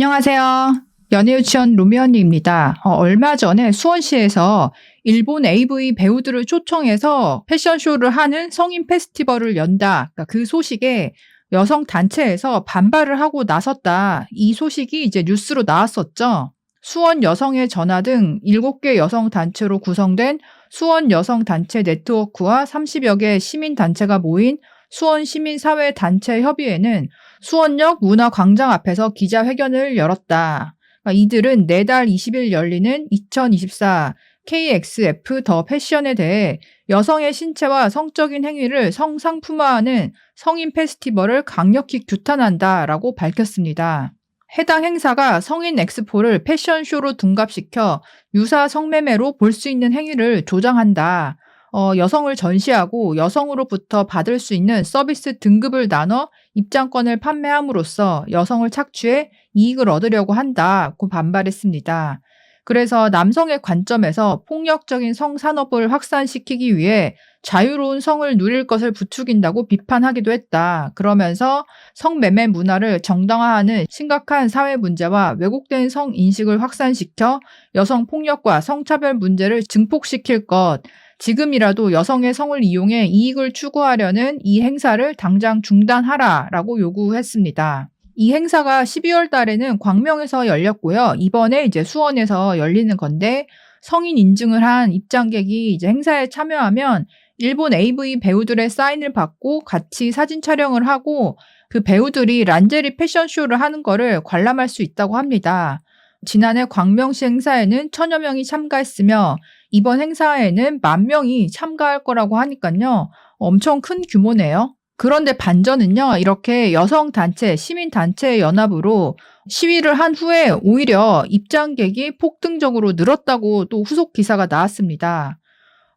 안녕하세요. 연애유치원 로미언니입니다. 어, 얼마 전에 수원시에서 일본 AV 배우들을 초청해서 패션쇼를 하는 성인 페스티벌을 연다. 그러니까 그 소식에 여성 단체에서 반발을 하고 나섰다. 이 소식이 이제 뉴스로 나왔었죠. 수원 여성의 전화 등 7개 여성 단체로 구성된 수원 여성 단체 네트워크와 30여 개 시민 단체가 모인 수원 시민사회 단체 협의회는 수원역 문화광장 앞에서 기자회견을 열었다. 그러니까 이들은 내달 20일 열리는 2024 KXF 더 패션에 대해 여성의 신체와 성적인 행위를 성상품화하는 성인 페스티벌을 강력히 규탄한다라고 밝혔습니다. 해당 행사가 성인 엑스포를 패션쇼로 둔갑시켜 유사 성매매로 볼 수 있는 행위를 조장한다. 어, 여성을 전시하고 여성으로부터 받을 수 있는 서비스 등급을 나눠 입장권을 판매함으로써 여성을 착취해 이익을 얻으려고 한다고 반발했습니다. 그래서 남성의 관점에서 폭력적인 성산업을 확산시키기 위해 자유로운 성을 누릴 것을 부추긴다고 비판하기도 했다. 그러면서 성매매 문화를 정당화하는 심각한 사회 문제와 왜곡된 성 인식을 확산시켜 여성 폭력과 성차별 문제를 증폭시킬 것, 지금이라도 여성의 성을 이용해 이익을 추구하려는 이 행사를 당장 중단하라라고 요구했습니다. 이 행사가 12월 달에는 광명에서 열렸고요. 이번에 이제 수원에서 열리는 건데 성인 인증을 한 입장객이 이제 행사에 참여하면 일본 AV 배우들의 사인을 받고 같이 사진 촬영을 하고 그 배우들이 란제리 패션쇼를 하는 거를 관람할 수 있다고 합니다. 지난해 광명시 행사에는 천여 명이 참가했으며 이번 행사에는 만 명이 참가할 거라고 하니까요. 엄청 큰 규모네요. 그런데 반전은요, 이렇게 여성단체, 시민단체 연합으로 시위를 한 후에 오히려 입장객이 폭등적으로 늘었다고 또 후속 기사가 나왔습니다.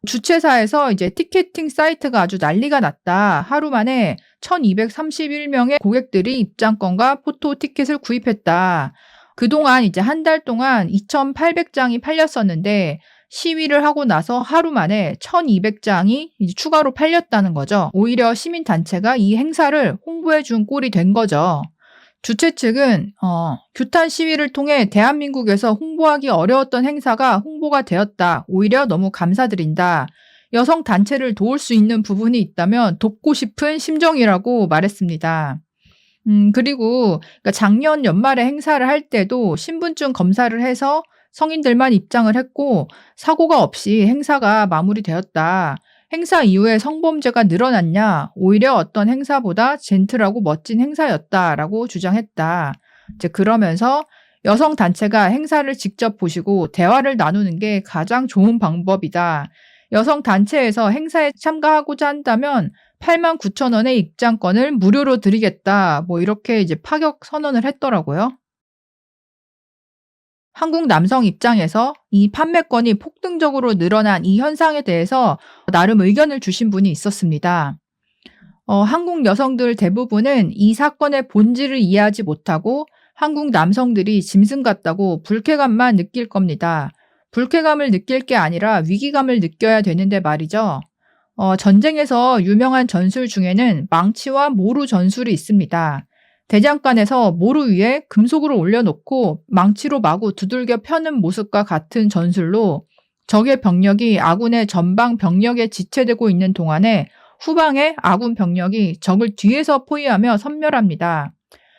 주최사에서 이제 티켓팅 사이트가 아주 난리가 났다. 하루 만에 1231명의 고객들이 입장권과 포토 티켓을 구입했다. 그동안 이제 한 달 동안 2,800장이 팔렸었는데 시위를 하고 나서 하루 만에 1,200장이 추가로 팔렸다는 거죠. 오히려 시민단체가 이 행사를 홍보해 준 꼴이 된 거죠. 주최 측은 어, 규탄 시위를 통해 대한민국에서 홍보하기 어려웠던 행사가 홍보가 되었다. 오히려 너무 감사드린다. 여성 단체를 도울 수 있는 부분이 있다면 돕고 싶은 심정이라고 말했습니다. 음, 그리고 그러니까 작년 연말에 행사를 할 때도 신분증 검사를 해서 성인들만 입장을 했고 사고가 없이 행사가 마무리되었다. 행사 이후에 성범죄가 늘어났냐? 오히려 어떤 행사보다 젠틀하고 멋진 행사였다라고 주장했다. 이제 그러면서 여성 단체가 행사를 직접 보시고 대화를 나누는 게 가장 좋은 방법이다. 여성 단체에서 행사에 참가하고자 한다면 8만 9천 원의 입장권을 무료로 드리겠다. 뭐 이렇게 이제 파격 선언을 했더라고요. 한국 남성 입장에서 이 판매권이 폭등적으로 늘어난 이 현상에 대해서 나름 의견을 주신 분이 있었습니다. 어, 한국 여성들 대부분은 이 사건의 본질을 이해하지 못하고 한국 남성들이 짐승 같다고 불쾌감만 느낄 겁니다. 불쾌감을 느낄 게 아니라 위기감을 느껴야 되는데 말이죠. 어, 전쟁에서 유명한 전술 중에는 망치와 모루 전술이 있습니다. 대장간에서 모루 위에 금속으로 올려놓고 망치로 마구 두들겨 펴는 모습과 같은 전술로 적의 병력이 아군의 전방 병력에 지체되고 있는 동안에 후방의 아군 병력이 적을 뒤에서 포위하며 섬멸합니다.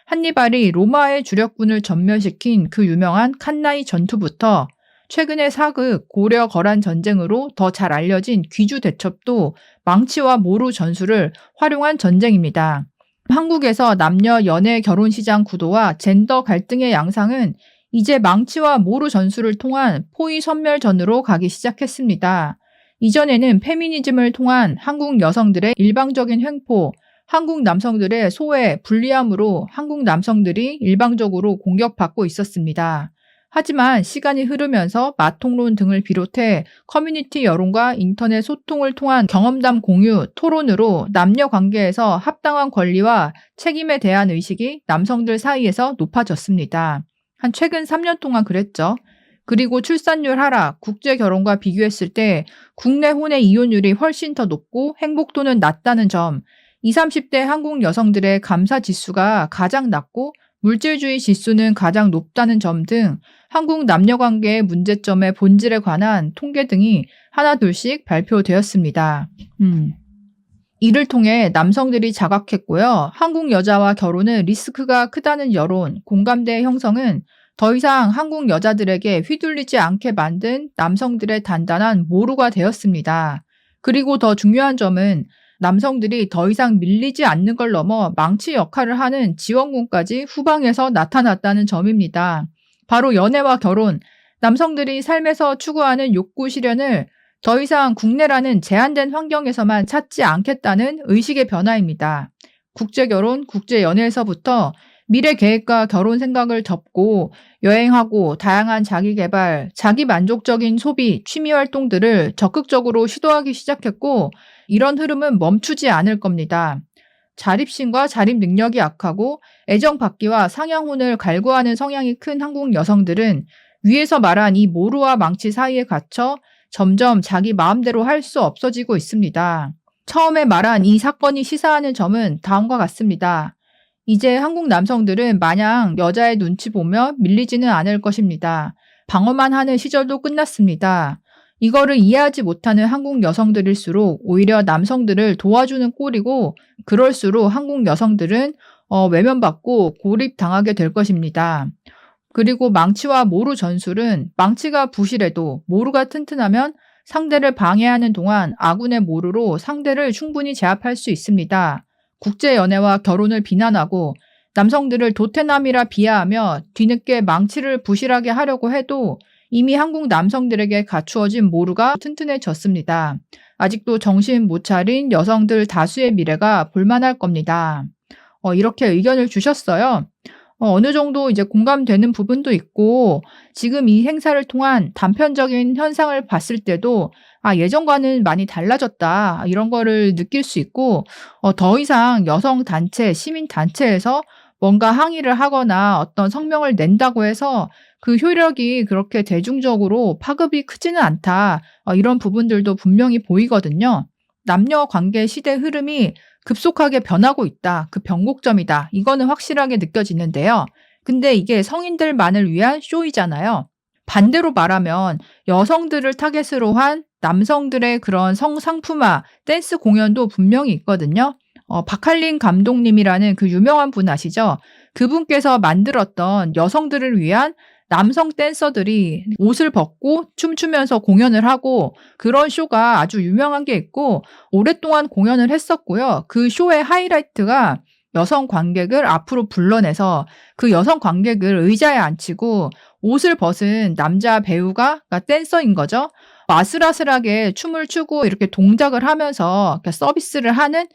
한니발이 로마의 주력군을 전멸시킨 그 유명한 칸나이 전투부터 최근의 사극 고려 거란 전쟁으로 더 잘 알려진 귀주 대첩도 망치와 모루 전술을 활용한 전쟁입니다. 한국에서 남녀 연애 결혼 시장 구도와 젠더 갈등의 양상은 이제 망치와 모루 전술을 통한 포위 선멸전으로 가기 시작했습니다. 이전에는 페미니즘을 통한 한국 여성들의 일방적인 횡포, 한국 남성들의 소외, 불리함으로 한국 남성들이 일방적으로 공격받고 있었습니다. 하지만 시간이 흐르면서 마통론 등을 비롯해 커뮤니티 여론과 인터넷 소통을 통한 경험담 공유, 토론으로 남녀 관계에서 합당한 권리와 책임에 대한 의식이 남성들 사이에서 높아졌습니다. 한 최근 3년 동안 그랬죠. 그리고 출산율 하락, 국제 결혼과 비교했을 때 국내 혼의 이혼율이 훨씬 더 높고 행복도는 낮다는 점, 20, 30대 한국 여성들의 감사 지수가 가장 낮고 물질주의 지수는 가장 높다는 점 등 한국 남녀 관계의 문제점의 본질에 관한 통계 등이 하나둘씩 발표되었습니다. 음. 이를 통해 남성들이 자각했고요. 한국 여자와 결혼은 리스크가 크다는 여론, 공감대 형성은 더 이상 한국 여자들에게 휘둘리지 않게 만든 남성들의 단단한 모루가 되었습니다. 그리고 더 중요한 점은 남성들이 더 이상 밀리지 않는 걸 넘어 망치 역할을 하는 지원군까지 후방에서 나타났다는 점입니다. 바로 연애와 결혼, 남성들이 삶에서 추구하는 욕구 실현을 더 이상 국내라는 제한된 환경에서만 찾지 않겠다는 의식의 변화입니다. 국제 결혼, 국제 연애에서부터 미래 계획과 결혼 생각을 접고 여행하고 다양한 자기 개발, 자기 만족적인 소비, 취미 활동들을 적극적으로 시도하기 시작했고 이런 흐름은 멈추지 않을 겁니다. 자립심과 자립 능력이 약하고 애정받기와 상향혼을 갈구하는 성향이 큰 한국 여성들은 위에서 말한 이 모루와 망치 사이에 갇혀 점점 자기 마음대로 할 수 없어지고 있습니다. 처음에 말한 이 사건이 시사하는 점은 다음과 같습니다. 이제 한국 남성들은 마냥 여자의 눈치 보며 밀리지는 않을 것입니다. 방어만 하는 시절도 끝났습니다. 이거를 이해하지 못하는 한국 여성들일수록 오히려 남성들을 도와주는 꼴이고 그럴수록 한국 여성들은 어, 외면받고 고립당하게 될 것입니다. 그리고 망치와 모루 전술은 망치가 부실해도 모루가 튼튼하면 상대를 방해하는 동안 아군의 모루로 상대를 충분히 제압할 수 있습니다. 국제 연애와 결혼을 비난하고 남성들을 도태남이라 비하하며 뒤늦게 망치를 부실하게 하려고 해도 이미 한국 남성들에게 갖추어진 모루가 튼튼해졌습니다. 아직도 정신 못 차린 여성들 다수의 미래가 볼만할 겁니다. 어, 이렇게 의견을 주셨어요. 어, 느 정도 이제 공감되는 부분도 있고 지금 이 행사를 통한 단편적인 현상을 봤을 때도 아 예전과는 많이 달라졌다 이런 거를 느낄 수 있고 어, 더 이상 여성 단체 시민 단체에서 뭔가 항의를 하거나 어떤 성명을 낸다고 해서 그 효력이 그렇게 대중적으로 파급이 크지는 않다 어, 이런 부분들도 분명히 보이거든요. 남녀 관계 시대 흐름이 급속하게 변하고 있다. 그 변곡점이다. 이거는 확실하게 느껴지는데요. 근데 이게 성인들만을 위한 쇼이잖아요. 반대로 말하면 여성들을 타겟으로 한 남성들의 그런 성상품화 댄스 공연도 분명히 있거든요. 어, 박할린 감독님이라는 그 유명한 분 아시죠? 그분께서 만들었던 여성들을 위한 남성 댄서들이 옷을 벗고 춤추면서 공연을 하고 그런 쇼가 아주 유명한 게 있고 오랫동안 공연을 했었고요. 그 쇼의 하이라이트가 여성 관객을 앞으로 불러내서 그 여성 관객을 의자에 앉히고 옷을 벗은 남자 배우가 그러니까 댄서인 거죠. 아슬아슬하게 춤을 추고 이렇게 동작을 하면서 서비스를 하는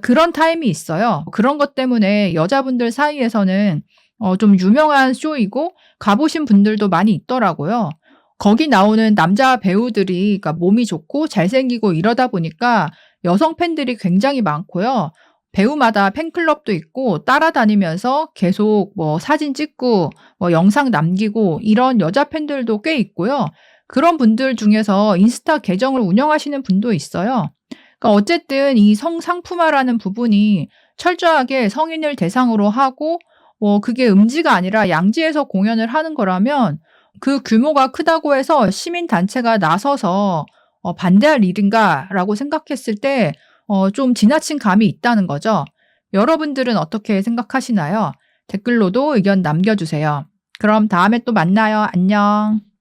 그런 타임이 있어요. 그런 것 때문에 여자분들 사이에서는 어, 좀 유명한 쇼이고 가보신 분들도 많이 있더라고요. 거기 나오는 남자 배우들이 그러니까 몸이 좋고 잘생기고 이러다 보니까 여성 팬들이 굉장히 많고요. 배우마다 팬클럽도 있고 따라다니면서 계속 뭐 사진 찍고 뭐 영상 남기고 이런 여자 팬들도 꽤 있고요. 그런 분들 중에서 인스타 계정을 운영하시는 분도 있어요. 그러니까 어쨌든 이 성상품화라는 부분이 철저하게 성인을 대상으로 하고 뭐 그게 음지가 아니라 양지에서 공연을 하는 거라면 그 규모가 크다고 해서 시민 단체가 나서서 어, 반대할 일인가라고 생각했을 때 어, 좀 지나친 감이 있다는 거죠. 여러분들은 어떻게 생각하시나요? 댓글로도 의견 남겨주세요. 그럼 다음에 또 만나요. 안녕.